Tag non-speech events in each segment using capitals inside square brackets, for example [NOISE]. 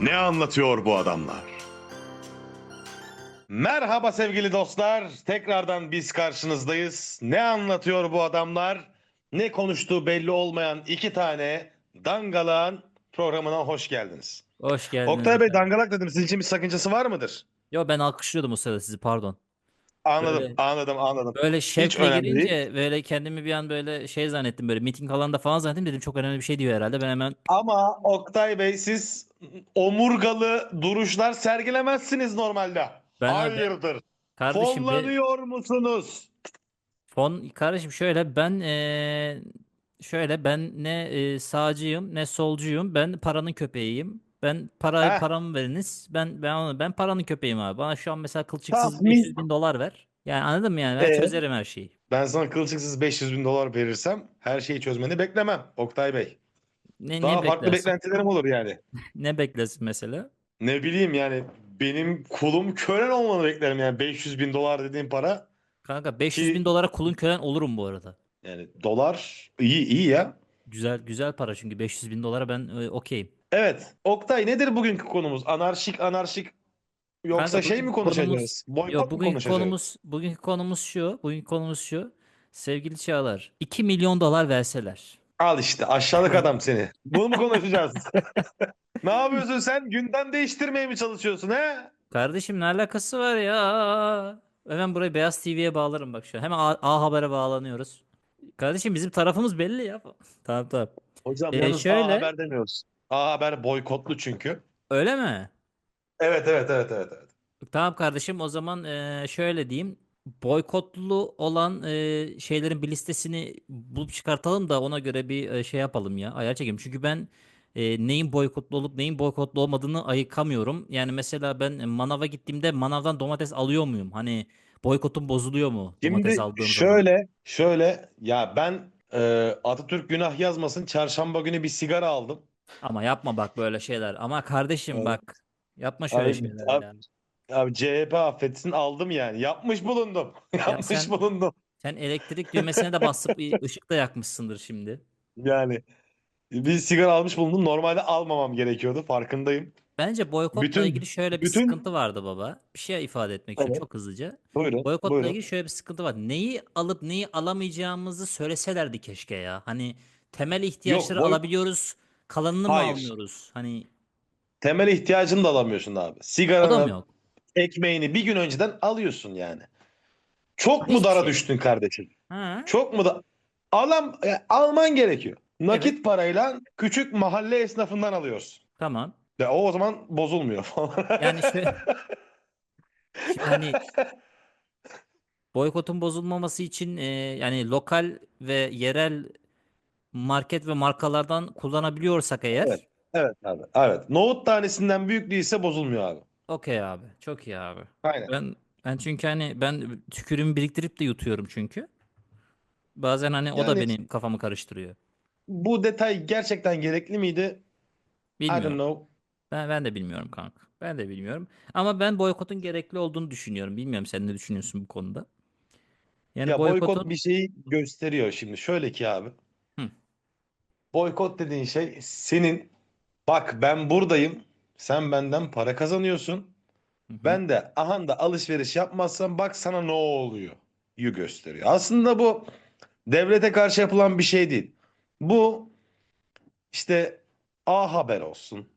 Ne anlatıyor bu adamlar? Merhaba sevgili dostlar. Tekrardan biz karşınızdayız. Ne anlatıyor bu adamlar? Ne konuştuğu belli olmayan iki tane dangalağın programına hoş geldiniz. Hoş geldiniz. Oktay Bey dangalak dedim. Sizin için bir sakıncası var mıdır? Yo ben alkışlıyordum o sırada sizi pardon. Anladım, Böyle- anladım, anladım. Böyle şevkle önemli değil. girince böyle kendimi bir an böyle şey zannettim böyle miting alanında falan zannettim dedim çok önemli bir şey diyor herhalde ben hemen Ama Oktay Bey siz omurgalı duruşlar sergilemezsiniz normalde. Ben- Hayırdır? kardeşim be- Fonlanıyor musunuz? fon kardeşim şöyle ben eee, şöyle ben ne eee, sağcıyım ne solcuyum ben paranın köpeğiyim. Ben para Heh. paramı veriniz. Ben ben onu ben paranın köpeğim abi. Bana şu an mesela kılçıksız Tamam, 500 bin dolar ver. Yani anladın mı yani? Ben Ee? çözerim her şeyi. Ben sana kılçıksız 500 bin dolar verirsem her şeyi çözmeni beklemem Oktay Bey. Ne Daha ne farklı beklersin? beklentilerim olur yani. [LAUGHS] Ne beklersin mesela? Ne bileyim yani benim kulum kölen olmanı beklerim yani 500 bin dolar dediğim para. Kanka 500 Ki- bin dolara kulun kölen olurum bu arada. Yani dolar iyi iyi ya. Güzel güzel para çünkü 500 bin dolara ben e, okeyim. Evet Oktay nedir bugünkü konumuz? Anarşik anarşik yoksa Kanka, şey mi bugünkü konuşacağız? Boykot Yok mu bugünkü konuşacağız? konumuz bugünkü konumuz şu. Bugünkü konumuz şu. Sevgili Çağlar, 2 milyon dolar verseler. Al işte aşağılık adam seni. Bunu mu konuşacağız? [LAUGHS] ne yapıyorsun sen? Gündem değiştirmeye mi çalışıyorsun he? Kardeşim ne alakası var ya? Hemen burayı Beyaz TV'ye bağlarım bak şu an. Hemen A, A Haber'e bağlanıyoruz. Kardeşim bizim tarafımız belli ya. [LAUGHS] Tamam tamam. Hocam Ee, yalnız şöyle- A Haber demiyoruz. A Haber boykotlu çünkü. Öyle mi? Evet evet evet evet. evet. Tamam kardeşim o zaman eee, şöyle diyeyim. Boykotlu olan eee, şeylerin bir listesini bulup çıkartalım da ona göre bir eee, şey yapalım ya. Ayar çekelim. Çünkü ben eee, neyin boykotlu olup neyin boykotlu olmadığını ayıkamıyorum. Yani mesela ben manava gittiğimde manavdan domates alıyor muyum? Hani boykotum bozuluyor mu domates Şimdi aldığım zaman? şöyle şöyle ya ben e, Atatürk günah yazmasın çarşamba günü bir sigara aldım. Ama yapma bak böyle şeyler. Ama kardeşim Evet. bak yapma şöyle Abi- şeyler ya. Abi CHP affetsin aldım yani. Yapmış bulundum. [LAUGHS] Yapmış sen- bulundum. Sen elektrik düğmesine de basıp [LAUGHS] ışık da yakmışsındır şimdi. Yani bir sigara almış bulundum. Normalde almamam gerekiyordu. Farkındayım. Bence boykotla Bütün- ilgili şöyle bir bütün- sıkıntı vardı baba. Bir şey ifade etmek için Evet. çok hızlıca. Buyurun. Boykotla buyurun. ilgili şöyle bir sıkıntı var. Neyi alıp neyi alamayacağımızı söyleselerdi keşke ya. Hani temel ihtiyaçları boy- alabiliyoruz, kalanını mı Hayır. almıyoruz? Hani Temel ihtiyacını da alamıyorsun abi. o da mı Sigaranı, yok? Ekmeğini bir gün önceden alıyorsun yani. Çok mu dara düştün kardeşim? Ha? Çok mu da alam e, alman gerekiyor. Nakit parayla küçük mahalle esnafından alıyorsun. Tamam. Ya o o zaman bozulmuyor falan. Yani şu [LAUGHS] hani boykotun bozulmaması için e, yani lokal ve yerel market ve markalardan kullanabiliyorsak eğer Evet. Evet abi. Evet. Nohut tanesinden büyük değilse bozulmuyor abi. Okey abi. Çok iyi abi. Aynen. Ben ben çünkü hani ben tükürüğümü biriktirip de yutuyorum çünkü. Bazen hani o da Yani- benim kafamı karıştırıyor. Bu detay gerçekten gerekli miydi? I don't Bilmiyorum. know. Ben ben de bilmiyorum kanka. Ben de bilmiyorum. Ama ben boykotun gerekli olduğunu düşünüyorum. Bilmiyorum sen ne düşünüyorsun bu konuda? Yani Ya boykotun boykot bir şeyi gösteriyor şimdi. Şöyle ki abi. Hı. Boykot dediğin şey senin bak ben buradayım. Sen benden para kazanıyorsun. Ben de ahanda alışveriş yapmazsam bak sana ne oluyor. yu gösteriyor. Aslında bu devlete karşı yapılan bir şey değil. Bu işte A Haber olsun.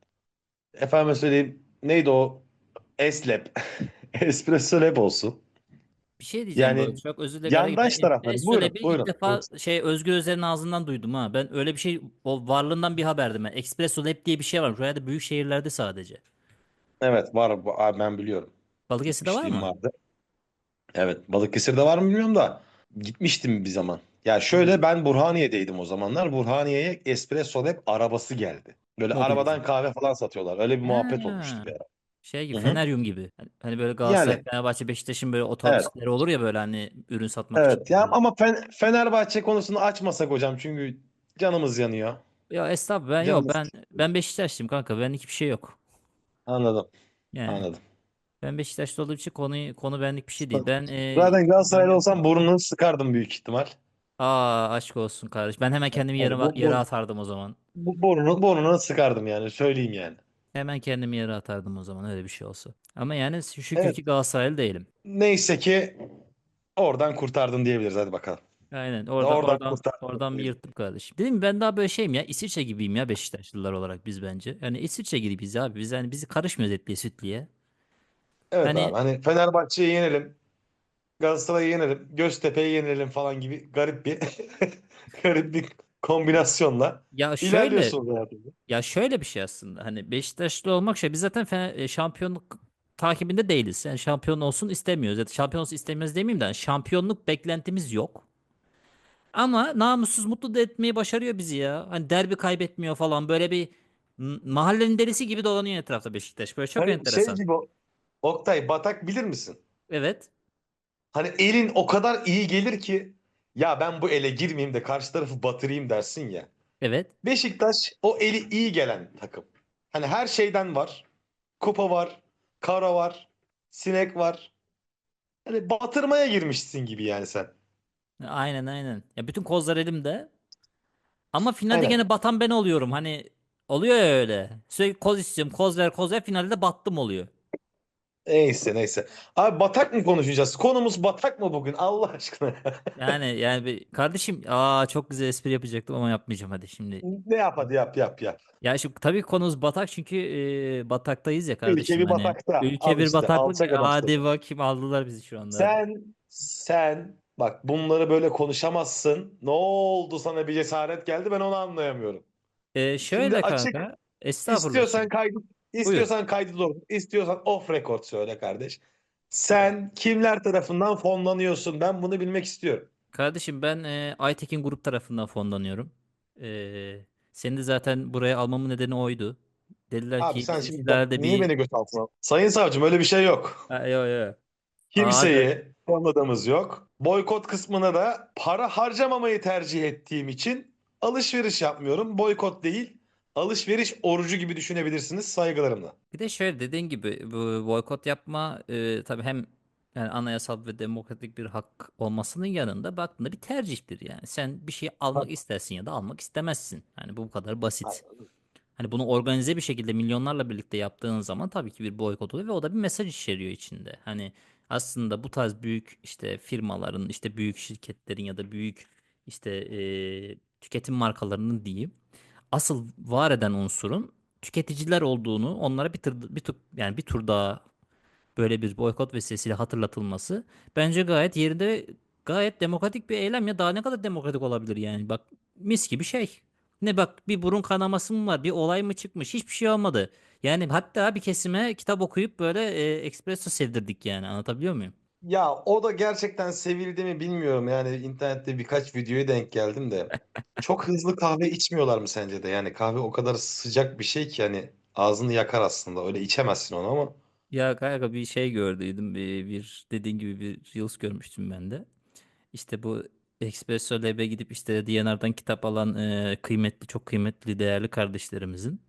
Efendim söyleyeyim neydi o? Eslep. [LAUGHS] Espresso Lab olsun. Bir şey diyeceğim Yani böyle çok özür dilerim. yandaş Ben tarafları. Espresso Buyurun, ilk buyurun, defa buyurun. şey Özgür Özel'in ağzından duydum ha. Ben öyle bir şey o varlığından bir haberdim ben. Espresso Lab diye bir şey var. Buraya da büyük şehirlerde sadece. Evet var bu- abi ben biliyorum. Balıkesir'de var Gitmişliğim mı? vardı. Evet Balıkesir'de var mı bilmiyorum da gitmiştim bir zaman. Ya şöyle ben Burhaniye'deydim o zamanlar. Burhaniye'ye Espresso Lab arabası geldi. Böyle O da arabadan kahve falan satıyorlar. Öyle bir muhabbet Ha. olmuştu bir ara. Şey gibi Hı hı. Feneryum gibi. Hani- Hani böyle Galatasaray, Yani. Fenerbahçe, Beşiktaş'ın böyle otobüsleri olur ya böyle hani ürün satmak Evet için. ya ama Fen- Fenerbahçe konusunu açmasak hocam çünkü canımız yanıyor. Ya estağfurullah ben yok Canımız ben ben Beşiktaşlıyım kanka. Ben hiçbir şey yok. Anladım. Yani Anladım. ben Beşiktaşlı olduğum için konu konu benlik bir şey değil. Ben e, Zaten Galatasaraylı olsam burnunu sıkardım büyük ihtimal. aa aşk olsun kardeş. Ben hemen kendimi Evet, yere bu- bu- yere atardım o zaman. Bu burnunu, burnunu sıkardım yani söyleyeyim yani. Hemen kendimi yere atardım o zaman öyle bir şey olsa. Ama yani şükür Evet. ki Galatasaraylı değilim. Neyse ki oradan kurtardın diyebiliriz. Hadi bakalım. Aynen oradan Oradan oradan kurtardın oradan bir diyelim. yırttım kardeşim. Dedim mi, ben daha böyle şeyim ya İsviçre gibiyim ya Beşiktaşlılar olarak biz bence. Yani İsviçre gibiyiz abi. Biz hani bizi karışmıyoruz etliye sütlüye. Evet Hani abi hani Fenerbahçe'yi yenelim. Galatasaray'ı yenelim. Göztepe'yi yenelim falan gibi garip bir [LAUGHS] garip bir kombinasyonla ya şöyle ya şöyle bir şey aslında. Hani Beşiktaşlı olmak şey biz zaten Fener- e, şampiyonluk takibinde değiliz. Yani şampiyon olsun istemiyoruz. Da şampiyon olsun istemiyoruz demeyeyim de hani şampiyonluk beklentimiz yok. Ama namussuz mutlu da etmeyi başarıyor bizi ya. Hani derbi kaybetmiyor falan. Böyle bir mahallenin delisi gibi dolanıyor etrafta Beşiktaş. Böyle çok Hani şey enteresan. gibi Oktay Batak bilir misin? Evet. Hani elin o kadar iyi gelir ki ya ben bu ele girmeyeyim de karşı tarafı batırayım dersin ya. Evet. Beşiktaş o eli iyi gelen takım. Hani her şeyden var. Kupa var, kara var, sinek var. Hani batırmaya girmişsin gibi yani sen. Aynen aynen. Ya bütün kozlar elimde. Ama finalde Aynen. gene batan ben oluyorum. Hani oluyor ya öyle. Sürekli koz istiyorum. Koz ver koz ver. Finalde de battım oluyor. Neyse neyse. Abi batak mı konuşacağız? Konumuz batak mı bugün Allah aşkına? [LAUGHS] Yani yani bir, kardeşim aa çok güzel espri yapacaktım ama yapmayacağım hadi şimdi. Ne yap hadi yap yap yap. Ya şimdi tabii konumuz batak çünkü e, bataktayız ya kardeşim. Ülke bir Hani batakta. ülke Al bir işte, bataklık. alçak adamsın. Hadi bakayım aldılar bizi şu anda. Sen sen bak bunları böyle konuşamazsın. Ne oldu sana bir cesaret geldi ben onu anlayamıyorum. E, şöyle açık, kanka. Estağfurullah. İstiyorsan şimdi. kaydı istiyorsan kaydı dur. İstiyorsan off record söyle kardeş. Sen kimler tarafından fonlanıyorsun? Ben bunu bilmek istiyorum. Kardeşim ben e, Aytekin Grup tarafından fonlanıyorum. E, seni de zaten buraya almamın nedeni oydu. Dediler Abi ki sen şimdi sizlerde niye bir... beni göt altına? Sayın savcım öyle bir şey yok. Ha, yo, yo. Kimseyi fonladığımız yok. Boykot kısmına da para harcamamayı tercih ettiğim için alışveriş yapmıyorum. Boykot değil, alışveriş orucu gibi düşünebilirsiniz saygılarımla. Bir de şöyle dediğin gibi bu boykot yapma e, tabii hem yani anayasal ve demokratik bir hak olmasının yanında baktığında bir tercihtir yani. Sen bir şey almak istersin ya da almak istemezsin. Yani bu kadar basit. Hani bunu organize bir şekilde milyonlarla birlikte yaptığın zaman tabii ki bir boykot oluyor ve o da bir mesaj içeriyor içinde. Hani aslında bu tarz büyük işte firmaların, işte büyük şirketlerin ya da büyük işte e, tüketim markalarının diyeyim asıl var eden unsurun tüketiciler olduğunu onlara bir tur, bir tur, yani bir tur daha böyle bir boykot vesilesiyle hatırlatılması bence gayet yerinde gayet demokratik bir eylem ya daha ne kadar demokratik olabilir yani bak mis gibi şey. Ne bak bir burun kanaması mı var bir olay mı çıkmış hiçbir şey olmadı. Yani hatta bir kesime kitap okuyup böyle e, espresso sevdirdik yani anlatabiliyor muyum? Ya o da gerçekten sevildi mi bilmiyorum. Yani internette birkaç videoya denk geldim de. Çok hızlı kahve içmiyorlar mı sence de? Yani kahve o kadar sıcak bir şey ki hani ağzını yakar aslında. Öyle içemezsin onu ama. Ya kanka bir şey gördüydüm bir, bir dediğin gibi bir Reels görmüştüm ben de. İşte bu Espresso Lab'e gidip işte D&R'dan kitap alan e, kıymetli çok kıymetli değerli kardeşlerimizin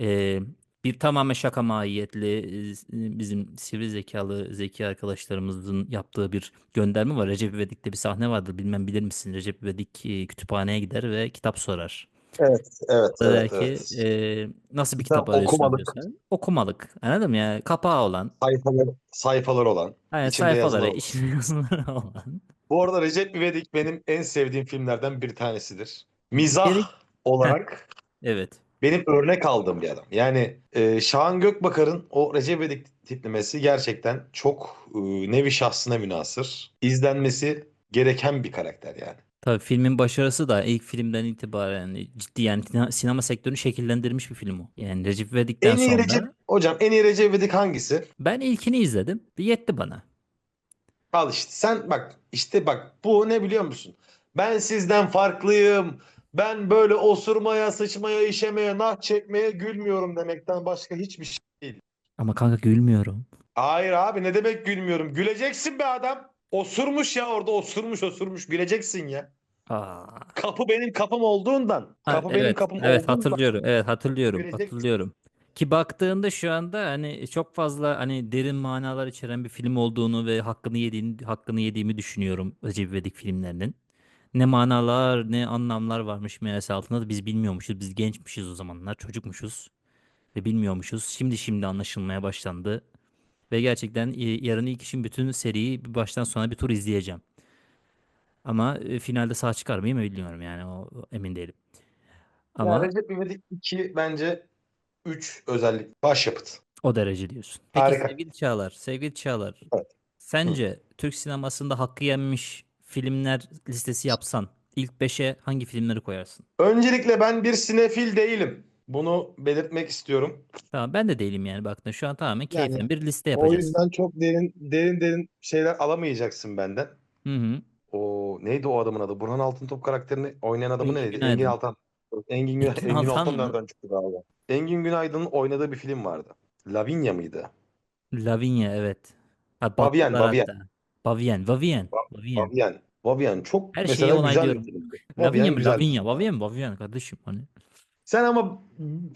e, bir tamamen şaka mahiyetli e, bizim sivri zekalı zeki arkadaşlarımızın yaptığı bir gönderme var. Recep İvedik'te bir sahne vardır bilmem bilir misin? Recep İvedik e, kütüphaneye gider ve kitap sorar. Evet, evet, Da der evet, ki evet. e, nasıl bir Kitap arıyorsun okumalık. diyorsun. Okumalık. Anladın mı ya? Kapağı olan. Sayfalar, sayfalar olan, Aynen içinde sayfaları, olan. içinde yazıları [LAUGHS] olan. Bu arada Recep İvedik benim en sevdiğim filmlerden bir tanesidir. Mizah olarak Evet. Benim örnek aldığım bir adam. Yani e, Şahan Gökbakar'ın o Recep İvedik tiplemesi gerçekten çok e, nevi şahsına münasır. İzlenmesi gereken bir karakter yani. Tabii filmin başarısı da ilk filmden itibaren ciddi yani sine- sinema sektörünü şekillendirmiş bir film o. Yani Recep İvedik'ten En iyi sonra Recep, hocam en iyi Recep İvedik hangisi? ben ilkini izledim. Yetti bana. Al işte sen bak işte bak bu ne biliyor musun? Ben sizden farklıyım. Ben böyle osurmaya, sıçmaya, işemeye, nah çekmeye gülmüyorum demekten başka hiçbir şey değil. Ama kanka gülmüyorum. Hayır abi ne demek gülmüyorum? Güleceksin be adam. Osurmuş ya orada osurmuş osurmuş güleceksin ya. Aa. Kapı benim kapım olduğundan. Ha, Kapı benim evet, kapım evet olduğundan. hatırlıyorum. Evet hatırlıyorum. Göreceksin. Hatırlıyorum. Ki baktığında şu anda hani çok fazla hani derin manalar içeren bir film olduğunu ve hakkını yediğini hakkını yediğimi düşünüyorum Recep İvedik filmlerinin. Ne manalar ne anlamlar varmış meğerse altında da biz bilmiyormuşuz. Biz gençmişiz o zamanlar, çocukmuşuz. ve bilmiyormuşuz. Şimdi şimdi anlaşılmaya başlandı. Ve gerçekten yarın ilk işim bütün seriyi baştan sona bir tur izleyeceğim. Ama e, finalde sağ çıkar mıyım bilmiyorum yani o emin değilim. Ama Recep İvedik 2 bence 3 özellik başyapıt. o derece diyorsun. Peki Harika. sevgili Çağlar, sevgili Çağlar, Evet. sence Türk sinemasında hakkı yenmiş filmler listesi yapsan ilk 5'e hangi filmleri koyarsın? Öncelikle ben bir sinefil değilim. Bunu belirtmek istiyorum. Tamam ben de değilim yani baktın şu an tamamen Yani keyfen bir liste O yapacağız. yüzden çok derin derin derin şeyler alamayacaksın benden. Hı hı. O neydi o adamın adı? Burhan Altıntop karakterini oynayan adamın Engin neydi? Günaydın. Engin Altan. Engin, Gün Engin Engin Altan Altan mı? nereden çıktı galiba? Engin Günaydın'ın oynadığı bir film vardı. Lavinia mıydı? Lavinia evet. Ha, Vavien. hatta. Vavien, Vavien, Va- Vavien. Vavien. Vavien çok Her şeyi mesela güzel bir onaylıyorum. filmdi. Lavinia Vavien mı? güzel bir Lavinia. Vavien, Vavien kardeşim hani. Sen ama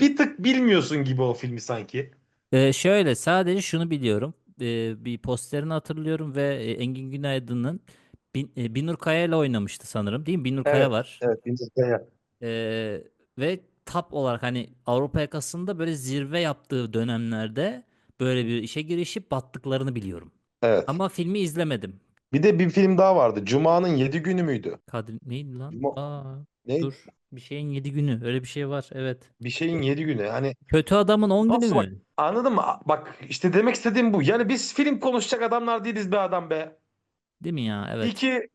bir tık bilmiyorsun gibi o filmi sanki. Ee, şöyle sadece şunu biliyorum. Ee, bir posterini hatırlıyorum ve e, Engin Günaydın'ın Bin, e, Binur Kaya ile oynamıştı sanırım değil mi? Binur Kaya var. evet. Binur Kaya. Ee, ve top olarak hani Avrupa yakasında böyle zirve yaptığı dönemlerde böyle bir işe girişip battıklarını biliyorum. Evet. Ama filmi izlemedim. Bir de bir film daha vardı. Cuma'nın yedi günü müydü? Kadir neydi lan? Cuma- Aa, Ne? dur. Bir şeyin 7 günü. Öyle bir şey var. Evet. Bir şeyin yedi günü. Hani Kötü adamın 10 günü Nasıl bak- mü? anladın mı? Bak işte demek istediğim bu. Yani biz film konuşacak adamlar değiliz be adam be. Değil mi ya? Evet. İki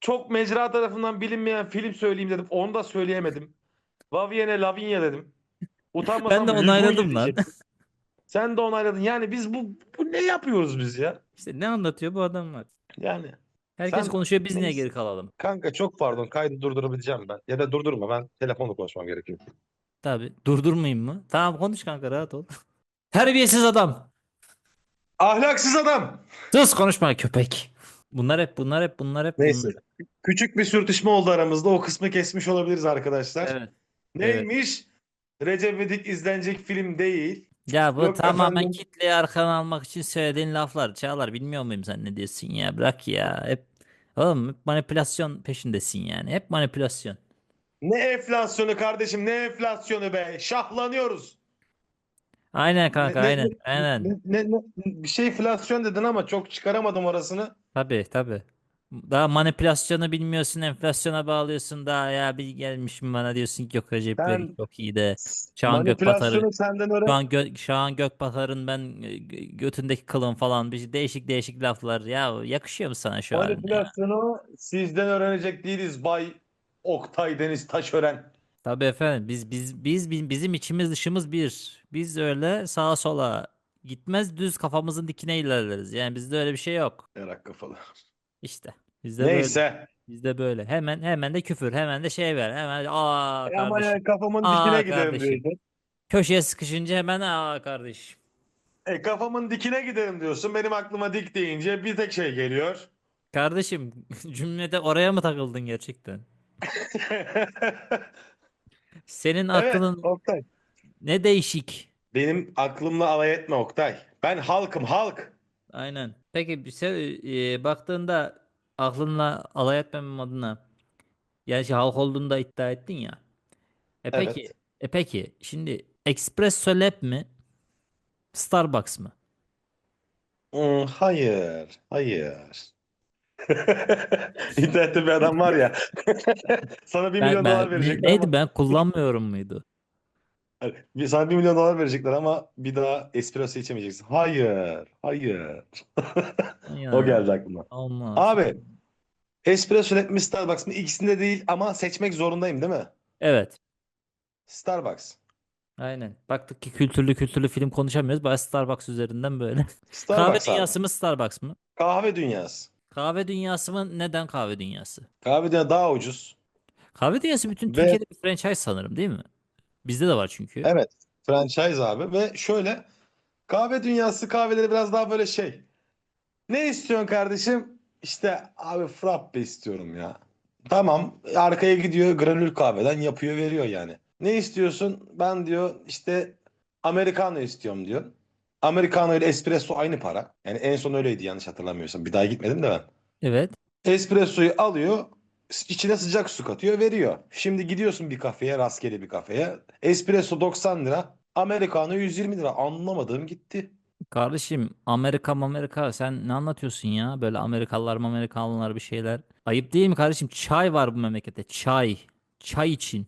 çok mecra tarafından bilinmeyen film söyleyeyim dedim. Onu da söyleyemedim. [LAUGHS] Vavienne Lavinia dedim. [LAUGHS] Utanmasam Ben de onayladım lan. diyecektim. [LAUGHS] Sen de onayladın. Yani biz bu, bu ne yapıyoruz biz ya? İşte ne anlatıyor bu adamlar? Yani Herkes Sen- konuşuyor biz niye geri kalalım? kanka çok pardon kaydı durdurabileceğim ben. Ya da durdurma ben telefonla konuşmam gerekiyor. Tabii. Durdurmayayım mı? Tamam konuş kanka rahat ol. [LAUGHS] Terbiyesiz adam. Ahlaksız adam. Sus konuşma köpek. Bunlar hep bunlar hep bunlar hep Neyse. bunlar. Küçük bir sürtüşme oldu aramızda. O kısmı kesmiş olabiliriz arkadaşlar. Evet. Neymiş? Recep İvedik izlenecek film değil. Ya bu Yok tamamen efendim. kitleyi arkana almak için söylediğin laflar. Çağlar bilmiyor muyum sen ne diyorsun ya? Bırak ya. Hep oğlum hep manipülasyon peşindesin yani. Hep manipülasyon. Ne enflasyonu kardeşim ne enflasyonu be. Şahlanıyoruz. Aynen kanka Ne- ne- aynen. ne- Aynen. Ne, ne- ne- bir şey enflasyon dedin ama çok çıkaramadım orasını. Tabii tabii. Daha manipülasyonu bilmiyorsun, enflasyona bağlıyorsun daha ya bir gelmişim bana diyorsun ki yok Recep Sen İvedik çok iyi de. Şahan Gökbatar'ı manipülasyonu senden öğren. şu an Gö Şahan Gökbatar'ın ben e, gö- götündeki kılın falan bir değişik değişik laflar ya yakışıyor mu sana şu halin ya? Manipülasyonu sizden öğrenecek değiliz Bay Oktay Deniz Taşören. Tabii efendim biz biz biz bi- bizim içimiz dışımız bir. Biz öyle sağa sola gitmez düz kafamızın dikine ilerleriz. Yani bizde öyle bir şey yok. Yarak kafalı. İşte bizde böyle. Neyse. Bizde böyle. Hemen hemen de küfür, hemen de şey ver. Hemen aa E ama kardeşim. yani kafamın Aa, dikine giderim kardeşim. diyorsun. Köşeye sıkışınca hemen aa kardeşim. E kafamın dikine giderim diyorsun. Benim aklıma dik deyince bir tek şey geliyor. Kardeşim [LAUGHS] cümlede oraya mı takıldın gerçekten? [LAUGHS] Senin Evet aklın Oktay. ne değişik. Benim aklımla alay etme Oktay. Ben halkım halk. Aynen. Peki bir şey e, baktığında aklınla alay etmemem adına yani şey, halk olduğunu da iddia ettin ya. E peki, Evet. e peki şimdi Espresso Lab mi? Starbucks mı? Hmm, hayır. Hayır. [LAUGHS] İnternette bir adam var ya. [LAUGHS] Sana bir Ben, milyon ben- dolar ne- verecekler neydi ama ben kullanmıyorum muydu? Bir- sana bir milyon dolar verecekler ama bir daha espresso içemeyeceksin. Hayır. Hayır. Ya, [LAUGHS] O geldi aklıma. Olmaz. Abi espresso Lab mi Starbucks mı? İkisinde değil ama seçmek zorundayım değil mi? Evet. Starbucks. Aynen. Baktık ki kültürlü kültürlü film konuşamıyoruz. Bari Starbucks üzerinden böyle. [LAUGHS] Kahve Starbucks abi. dünyası mı Starbucks mı? Kahve dünyası. Kahve dünyası mı? Neden kahve dünyası? Kahve dünyası daha ucuz. Kahve dünyası bütün Ve- Türkiye'de bir franchise sanırım değil mi? Bizde de var çünkü. Evet. Franchise abi ve şöyle kahve dünyası kahveleri biraz daha böyle şey. Ne istiyorsun kardeşim? İşte abi frappe istiyorum ya. Tamam arkaya gidiyor granül kahveden yapıyor veriyor yani. Ne istiyorsun? Ben diyor işte Americano istiyorum diyor. Americano ile espresso aynı para. Yani en son öyleydi yanlış hatırlamıyorsam. Bir daha gitmedim de ben. Evet. Espressoyu alıyor, içine sıcak su katıyor, veriyor. Şimdi gidiyorsun bir kafeye, rastgele bir kafeye. Espresso 90 lira, Americano 120 lira. Anlamadığım gitti. Kardeşim Amerika Amerika sen ne anlatıyorsun ya? Böyle Amerikalılar Amerikalılar bir şeyler. Ayıp değil mi kardeşim? Çay var bu memlekette. Çay. Çay için.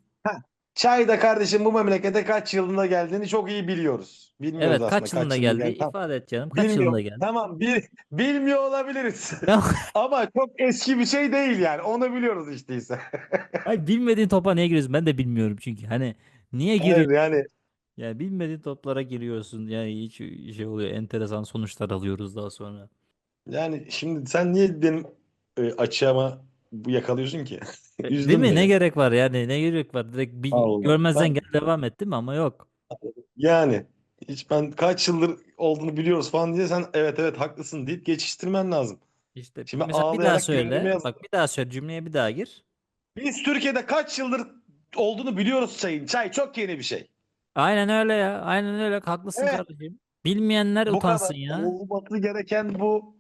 Çay da kardeşim bu memlekete kaç yılında geldiğini çok iyi biliyoruz. Bilmiyoruz Evet aslında kaç yılında geldi? geldi. Tamam. İfade et canım. Kaç Bilmiyorum. yılında geldi? Tamam bil, bilmiyor olabiliriz. [LAUGHS] Ama çok eski bir şey değil yani. Onu biliyoruz işte ise. [LAUGHS] Ay bilmediğin topa niye giriyorsun? Ben de bilmiyorum çünkü. Hani niye Evet, giriyorsun? yani Yani bilmediğin toplara giriyorsun. Yani hiç şey oluyor. Enteresan sonuçlar alıyoruz daha sonra. yani şimdi sen niye benim e, açığıma bu yakalıyorsun ki? E, [LAUGHS] Üzdün Değil mi? Ne beni. gerek var yani? Ne gerek var? Direkt bir Allah. görmezden Ben gel devam et değil mi? Ama yok. yani hiç ben kaç yıldır olduğunu biliyoruz falan diye sen evet evet haklısın deyip geçiştirmen lazım. İşte Şimdi mesela bir daha ağlayarak söyle. gündeme yaz. Bak bir daha söyle. Cümleye bir daha gir. Biz Türkiye'de kaç yıldır olduğunu biliyoruz çayın. Çay çok yeni bir şey. Aynen öyle ya. Aynen öyle. Haklısın Evet. kardeşim. Bilmeyenler Bu utansın kadar. ya. Olması gereken bu.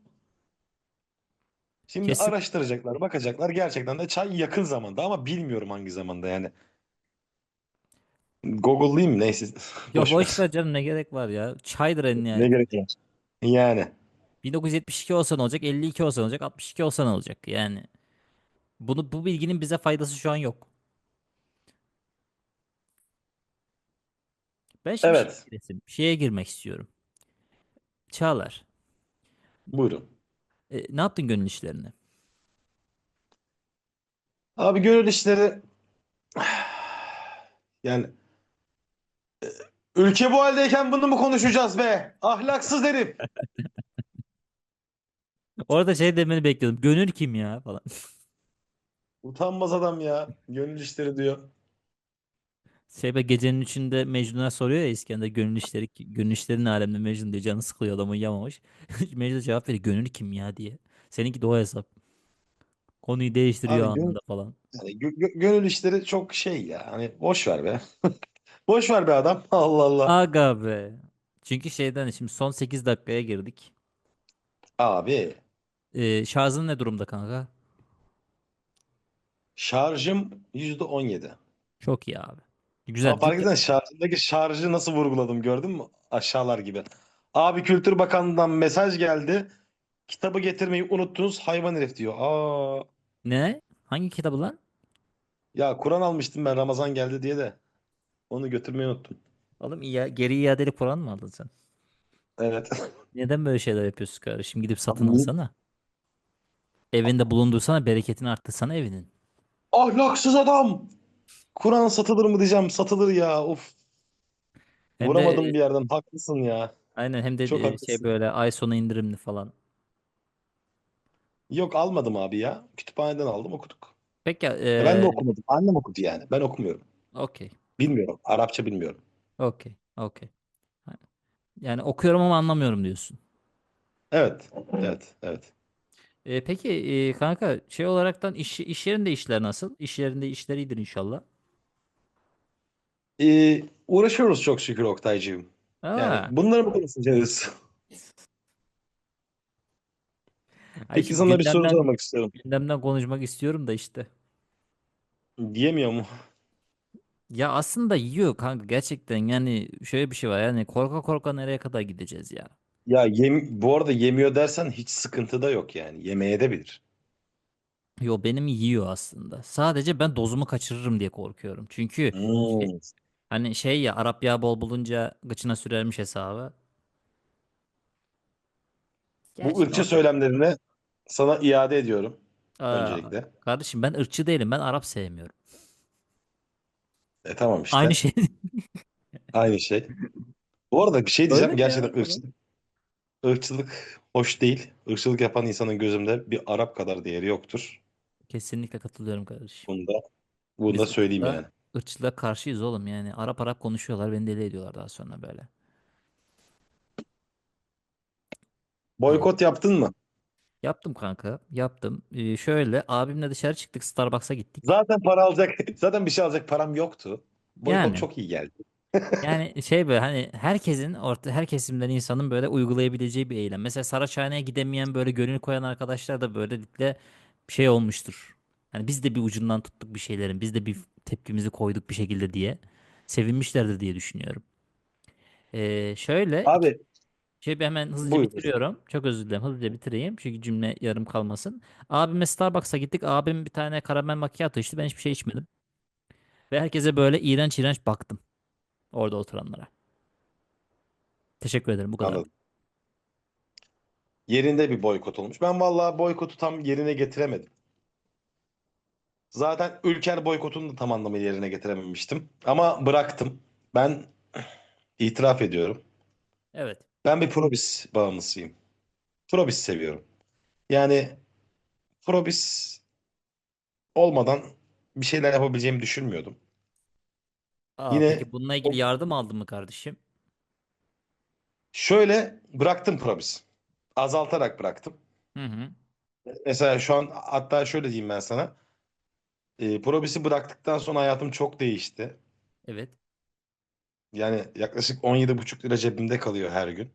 Şimdi Kesin. araştıracaklar, bakacaklar. Gerçekten de çay yakın zamanda ama bilmiyorum hangi zamanda yani. Google'layayım? Neyse. [LAUGHS] Yok Boş boş ver. ver canım ne gerek var ya. Çaydır en Ne nihayet. gerek var? Yani. 1972 olsa ne olacak? 52 olsa ne olacak? 62 olsa ne olacak? Yani bunu bu bilginin bize faydası şu an yok. Ben şimdi şeye, Evet. giresim- şeye girmek istiyorum. Çağlar, Buyurun. E, ne yaptın gönül işlerini? Abi gönül işleri yani ülke bu haldeyken bunu mu konuşacağız be? Ahlaksız herif. [LAUGHS] Orada şey demeni bekliyordum. Gönül kim ya falan. Utanmaz adam ya. Gönül işleri diyor. Şey be gecenin içinde Mecnun'a soruyor ya İskender gönül işleri gönül işleri ne alemde Mecnun diye canı sıkılıyor adamı uyuyamamış. [LAUGHS] Mecnun cevap veriyor gönül kim ya diye. Seninki de o hesap. Konuyu değiştiriyor Abi gönül, anında falan. yani gö- gö- gönül işleri çok şey ya. Hani boş ver be. [LAUGHS] Boş ver be adam. [LAUGHS] Allah Allah. Aga be. Çünkü şeyden şimdi son 8 dakikaya girdik. Abi Ee, şarjın ne durumda kanka? şarjım %17. Çok iyi abi. Güzel. Ama fark Dikkat- etsen şarjındaki şarjı nasıl vurguladım gördün mü? Aşağılar gibi. Abi Kültür Bakanlığı'ndan mesaj geldi. Kitabı getirmeyi unuttunuz hayvan herif diyor. Aa Ne? Hangi kitabı lan? ya Kur'an almıştım ben Ramazan geldi diye de. Onu götürmeyi unuttum. Oğlum iya, geri iadeli Kur'an mı aldın sen? Evet. [LAUGHS] Neden böyle şeyler yapıyorsun kardeşim? Gidip satın Abi alsana. Evinde bulundursana bereketini arttırsana evinin. Ahlaksız adam. Kur'an satılır mı diyeceğim. Satılır ya. Of. Hem de Vuramadım e, bir yerden. Haklısın ya. aynen hem de Çok e, şey haklısın. böyle ay sonu indirimli falan. Yok almadım abi ya. Kütüphaneden aldım okuduk. Peki Ya ben de e, okumadım. Annem okudu yani. Ben okumuyorum. okey. Bilmiyorum. Arapça bilmiyorum. Okey. Okey. Yani okuyorum ama anlamıyorum diyorsun. Evet. Evet. Evet. E, peki e, kanka şey olaraktan iş, iş yerinde işler nasıl? İş yerinde işler iyidir inşallah. Ee, uğraşıyoruz çok şükür Oktaycığım. Yani bunları mı konuşacağız? Peki sana bir soru sormak istiyorum. gündemden konuşmak istiyorum da işte. Diyemiyor mu? Ya aslında yiyor kanka gerçekten yani şöyle bir şey var yani korka korka nereye kadar gideceğiz ya? Ya yem, bu arada yemiyor dersen hiç sıkıntı da yok yani. Yemeye de bilir. Yo benim yiyor aslında. Sadece ben dozumu kaçırırım diye korkuyorum. Çünkü Hmm. Hani şey ya Arap yağı bol bulunca gıçına sürermiş hesabı. Bu Gerçi ırkçı normal. söylemlerini sana iade ediyorum Aa, öncelikle. kardeşim ben ırkçı değilim. Ben Arap sevmiyorum. E tamam işte. Aynı şey. [LAUGHS] Aynı şey. Bu arada bir şey diyeceğim. Öyle mi ya? Gerçekten ırkçılık, ırkçılık hoş değil. Irkçılık yapan insanın gözümde bir Arap kadar değeri yoktur. Kesinlikle katılıyorum kardeşim. Bunu da, bunu Biz da söyleyeyim ırkçılığa, yani. Irkçılığa karşıyız oğlum yani. Arap Arap konuşuyorlar beni deli ediyorlar daha sonra böyle. Boykot yaptın mı? Yaptım kanka. Yaptım. Ee, şöyle abimle dışarı çıktık Starbucks'a gittik. Zaten para alacak, [LAUGHS] zaten bir şey alacak param yoktu. Boykot Yani çok iyi geldi. [LAUGHS] yani şey böyle hani herkesin orta her kesimden insanın böyle uygulayabileceği bir eylem. Mesela Saraçhane'ye gidemeyen böyle gönül koyan arkadaşlar da böylelikle şey olmuştur. Hani biz de bir ucundan tuttuk bir şeylerin. Biz de bir tepkimizi koyduk bir şekilde diye. Sevinmişlerdir diye düşünüyorum. Ee, şöyle Abi şey hemen hızlıca buyur. bitiriyorum. Çok özür dilerim. Hızlıca bitireyim. Çünkü cümle yarım kalmasın. Abime Starbucks'a gittik. Abim bir tane karamel macchiato içti. Ben hiçbir şey içmedim. Ve herkese böyle iğrenç iğrenç baktım. Orada oturanlara. Teşekkür ederim. Bu kadar. Anladım. Yerinde bir boykot olmuş. Ben vallahi boykotu tam yerine getiremedim. Zaten Ülker boykotunu da tam anlamıyla yerine getirememiştim. Ama bıraktım. Ben itiraf ediyorum. Evet. Ben bir Probis bağımlısıyım. Probis seviyorum. Yani Probis olmadan bir şeyler yapabileceğimi düşünmüyordum. Aa, Yine peki bununla ilgili yardım aldın mı kardeşim? şöyle bıraktım Probis. Azaltarak bıraktım. Hı hı. Mesela şu an hatta şöyle diyeyim ben sana. E, Probis'i bıraktıktan sonra hayatım çok değişti. Evet. Yani yaklaşık 17,5 lira cebimde kalıyor her gün.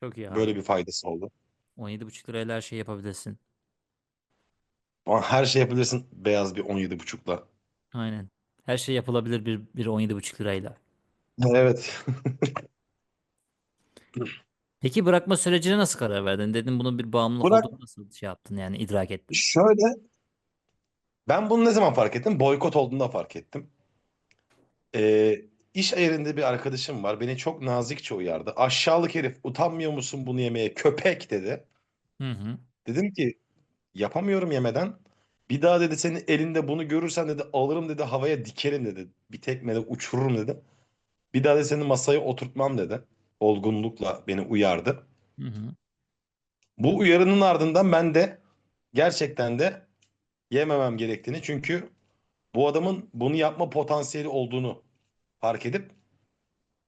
Çok iyi abi. Böyle bir faydası oldu. 17,5 lirayla her şeyi yapabilirsin. Ama her şey yapabilirsin beyaz bir 17,5'la. Aynen. Her şey yapılabilir bir, bir 17,5 lirayla. Evet. [LAUGHS] Peki bırakma sürecine nasıl karar verdin? Dedin bunun bir bağımlılık Bırak olduğunu nasıl şey yaptın yani idrak ettin? şöyle ben bunu ne zaman fark ettim? Boykot olduğunda fark ettim. Ee, iş yerinde bir arkadaşım var. Beni çok nazikçe uyardı. Aşağılık herif utanmıyor musun bunu yemeye? Köpek dedi. Hı hı. Dedim ki yapamıyorum yemeden. Bir daha dedi senin elinde bunu görürsen dedi alırım dedi havaya dikerim dedi. Bir tekmede uçururum dedi. Bir daha da seni masaya oturtmam dedi. Olgunlukla beni uyardı. Hı hı. Bu uyarının ardından ben de gerçekten de yememem gerektiğini çünkü bu adamın bunu yapma potansiyeli olduğunu fark edip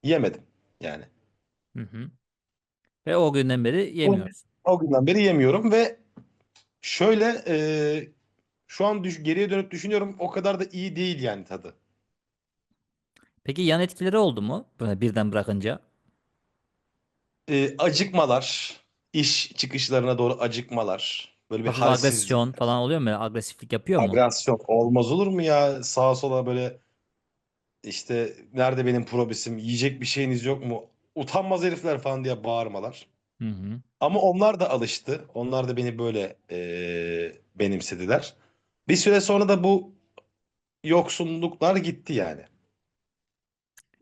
yemedim yani. Hı hı. Ve o günden beri O, yemiyorsun. o günden beri yemiyorum ve şöyle e, şu an düş, geriye dönüp düşünüyorum o kadar da iyi değil yani tadı. Peki yan etkileri oldu mu? Böyle birden bırakınca. E, acıkmalar, iş çıkışlarına doğru acıkmalar, böyle bir Hafif halsizlik, agresyon falan oluyor mu? Agresiflik yapıyor mu? agresyon olmaz olur mu ya? Sağa sola böyle işte nerede benim probisim, yiyecek bir şeyiniz yok mu? Utanmaz herifler falan diye bağırmalar. Hı hı. Ama onlar da alıştı. Onlar da beni böyle e, benimsediler. Bir süre sonra da bu yoksunluklar gitti yani.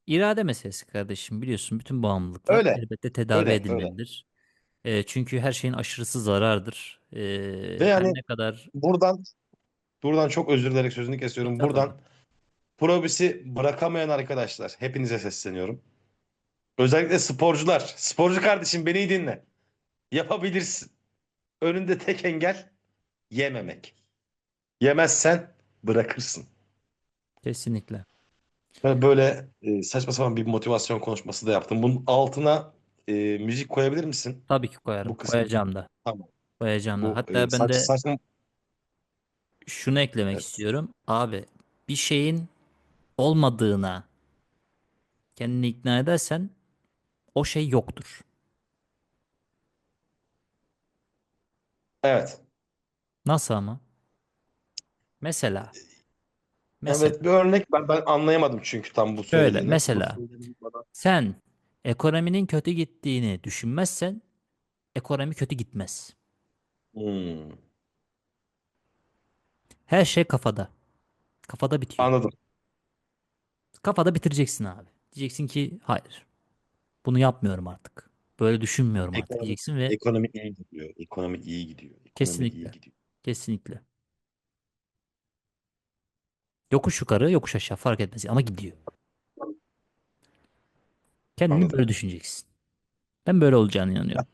İrade meselesi kardeşim biliyorsun bütün bağımlılıklar Öyle, elbette tedavi öyle, öyle. edilmelidir. E, çünkü her şeyin aşırısı zarardır. E, Ve her yani ne kadar buradan buradan çok özür dilerim sözünü kesiyorum. Estağfurullah. Buradan probisi bırakamayan arkadaşlar hepinize sesleniyorum. Özellikle sporcular. Sporcu kardeşim beni iyi dinle. Yapabilirsin. Önünde tek engel yememek. Yemezsen bırakırsın. kesinlikle. Ben böyle e, saçma sapan bir motivasyon konuşması da yaptım. Bunun altına e, müzik koyabilir misin? Tabii ki koyarım. Bu kısmı. Koyacağım da. Tamam. Koyacağım da. Bu Hatta e, ben saç, de saçma şunu eklemek Evet. istiyorum. Abi bir şeyin olmadığına kendini ikna edersen o şey yoktur. Evet. Nasıl ama? Mesela mesela Evet bir örnek ben ben anlayamadım çünkü tam bu şöyle söylediğini. Bu mesela söylediğini bana- sen ekonominin kötü gittiğini düşünmezsen ekonomi kötü gitmez. Hmm, Her şey kafada. Kafada bitiyor. anladım. Kafada bitireceksin abi. Diyeceksin ki hayır. Bunu yapmıyorum artık. Böyle düşünmüyorum artık diyeceksin ve ekonomi iyi gidiyor. Ekonomi iyi gidiyor. Ekonomi iyi kesinlikle gidiyor. kesinlikle yokuş yukarı yokuş aşağı fark etmez ama gidiyor. Kendini Anladım. böyle düşüneceksin. Ben böyle olacağını inanıyorum.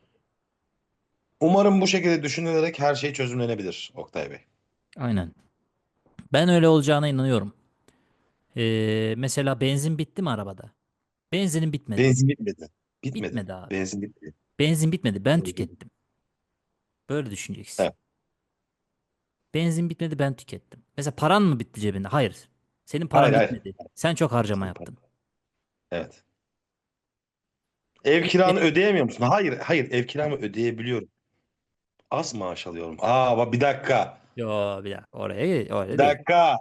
Umarım bu şekilde düşünülerek her şey çözümlenebilir Oktay Bey. Aynen. Ben öyle olacağına inanıyorum. Ee, mesela benzin bitti mi arabada? Benzinin bitmedi. Benzin bitmedi. Bitmedi. Bitmedi abi. Benzin bitmedi. Benzin bitmedi. Ben Öyle. tükettim. Böyle düşüneceksin. Evet. Benzin bitmedi. Ben tükettim. Mesela paran mı bitti cebinde? Hayır. Senin paran Hayır, hayır. bitmedi. Sen çok harcama yaptın. Evet. Ev kiranı ödeyemiyor musun? Hayır, hayır. Ev kiramı ödeyebiliyorum. Az maaş alıyorum. Aa, bak bir dakika. Yo bir dakika. Oraya oraya Bir değil. dakika.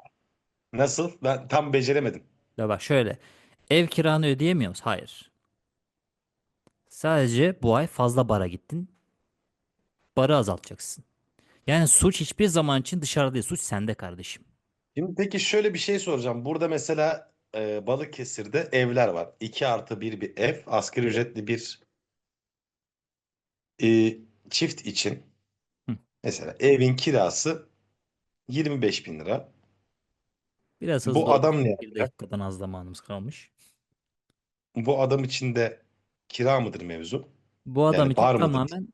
Nasıl? Ben tam beceremedim. Ya bak şöyle. Ev kiranı ödeyemiyor musun? Hayır. Sadece bu ay fazla bara gittin. Barı azaltacaksın. Yani suç hiçbir zaman için dışarıda değil. Suç sende kardeşim. Şimdi peki şöyle bir şey soracağım. Burada mesela e, Balıkesir'de evler var. 2 artı 1 bir ev. Asgari ücretli bir e, çift için. Hı. Mesela evin kirası 25 bin lira. Biraz Bu hızlı adam ol. ne Bir yapacak? dakikadan az zamanımız kalmış. Bu adam için de kira mıdır mevzu? Bu adam Yani için bar mıdır? tamamen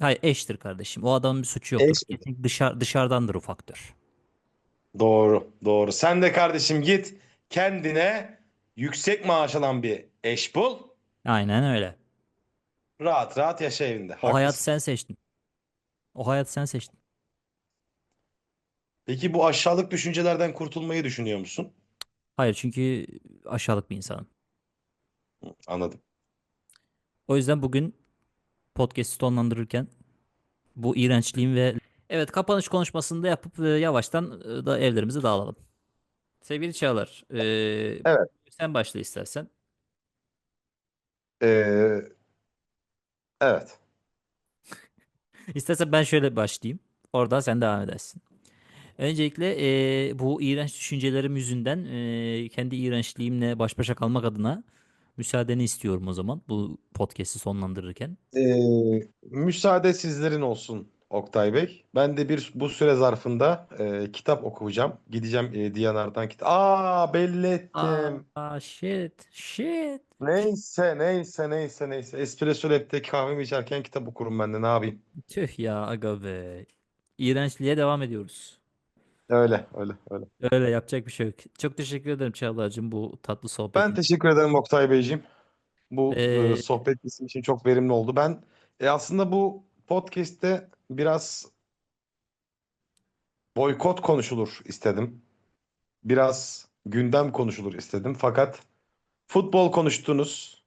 hayır eştir kardeşim. O adamın bir suçu yoktur. Eş mi? Kesinlikle dışarı, dışarıdandır o faktör. Doğru, doğru. Sen de kardeşim git kendine yüksek maaş alan bir eş bul. Aynen öyle. Rahat rahat yaşa evinde. O hayatı Haklısın. sen seçtin. O hayatı sen seçtin. Peki bu aşağılık düşüncelerden kurtulmayı düşünüyor musun? Hayır çünkü aşağılık bir insanım. Anladım. O yüzden bugün podcast'i sonlandırırken bu iğrençliğin ve evet kapanış konuşmasını da yapıp e, yavaştan e, da evlerimize dağılalım. Sevgili Çağlar, e, Evet. sen başla istersen. Ee, evet. [LAUGHS] İstersen ben şöyle başlayayım. Oradan sen devam edersin. Öncelikle e, bu iğrenç düşüncelerim yüzünden e, kendi iğrençliğimle baş başa kalmak adına müsaadeni istiyorum o zaman bu podcast'i sonlandırırken. Ee, müsaade sizlerin olsun Oktay Bey. Ben de bir bu süre zarfında e, kitap okuyacağım. Gideceğim e, Diyanar'dan kitap. Aa belli ettim. Aa shit, shit. Neyse neyse neyse neyse. Espresso Lab'de kahvemi içerken kitap okurum ben de ne yapayım. Tüh ya aga be. İğrençliğe devam ediyoruz. Öyle öyle öyle. Öyle yapacak bir şey yok. Çok teşekkür ederim Çağlar'cığım bu tatlı Ben sohbetin. teşekkür ederim Oktay Beyciğim. Bu e, Ee, sohbet bizim için çok verimli oldu. Ben e, aslında bu podcast'te biraz boykot konuşulur istedim. Biraz gündem konuşulur istedim. Fakat futbol konuştunuz.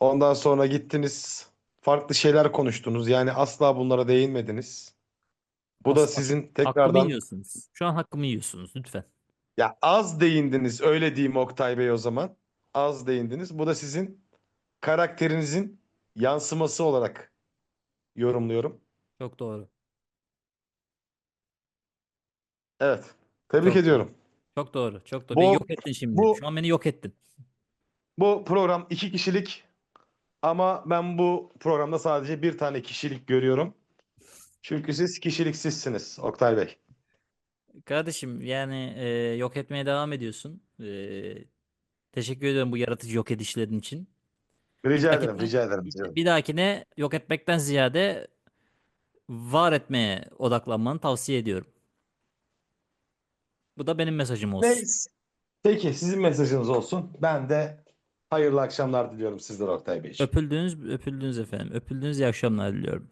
Ondan sonra gittiniz farklı şeyler konuştunuz. Yani asla bunlara değinmediniz. Bu da asla. sizin Hakkımı tekrardan yiyorsunuz. Şu an hakkımı yiyorsunuz lütfen. ya az değindiniz öyle diyeyim Oktay Bey o zaman. Az değindiniz. Bu da sizin karakterinizin yansıması olarak yorumluyorum. Çok doğru. Evet. Tebrik Çok ediyorum. Çok doğru. Çok doğru. Beni yok ettin şimdi. bu Şu an beni yok ettin. bu program iki kişilik ama ben bu programda sadece bir tane kişilik görüyorum. Çünkü siz kişiliksizsiniz Oktay Bey. Kardeşim yani e, yok etmeye devam ediyorsun. E, teşekkür ediyorum bu yaratıcı yok edişlerin için. Rica ederim, dahakine, rica ederim. bir, rica ederim. bir dahakine yok etmekten ziyade var etmeye odaklanmanı tavsiye ediyorum. Bu da benim mesajım olsun. Neyse. Peki sizin mesajınız olsun. Ben de hayırlı akşamlar diliyorum sizlere Oktay Beyciğim. Öpüldünüz, öpüldünüz efendim. Öpüldünüz iyi akşamlar diliyorum.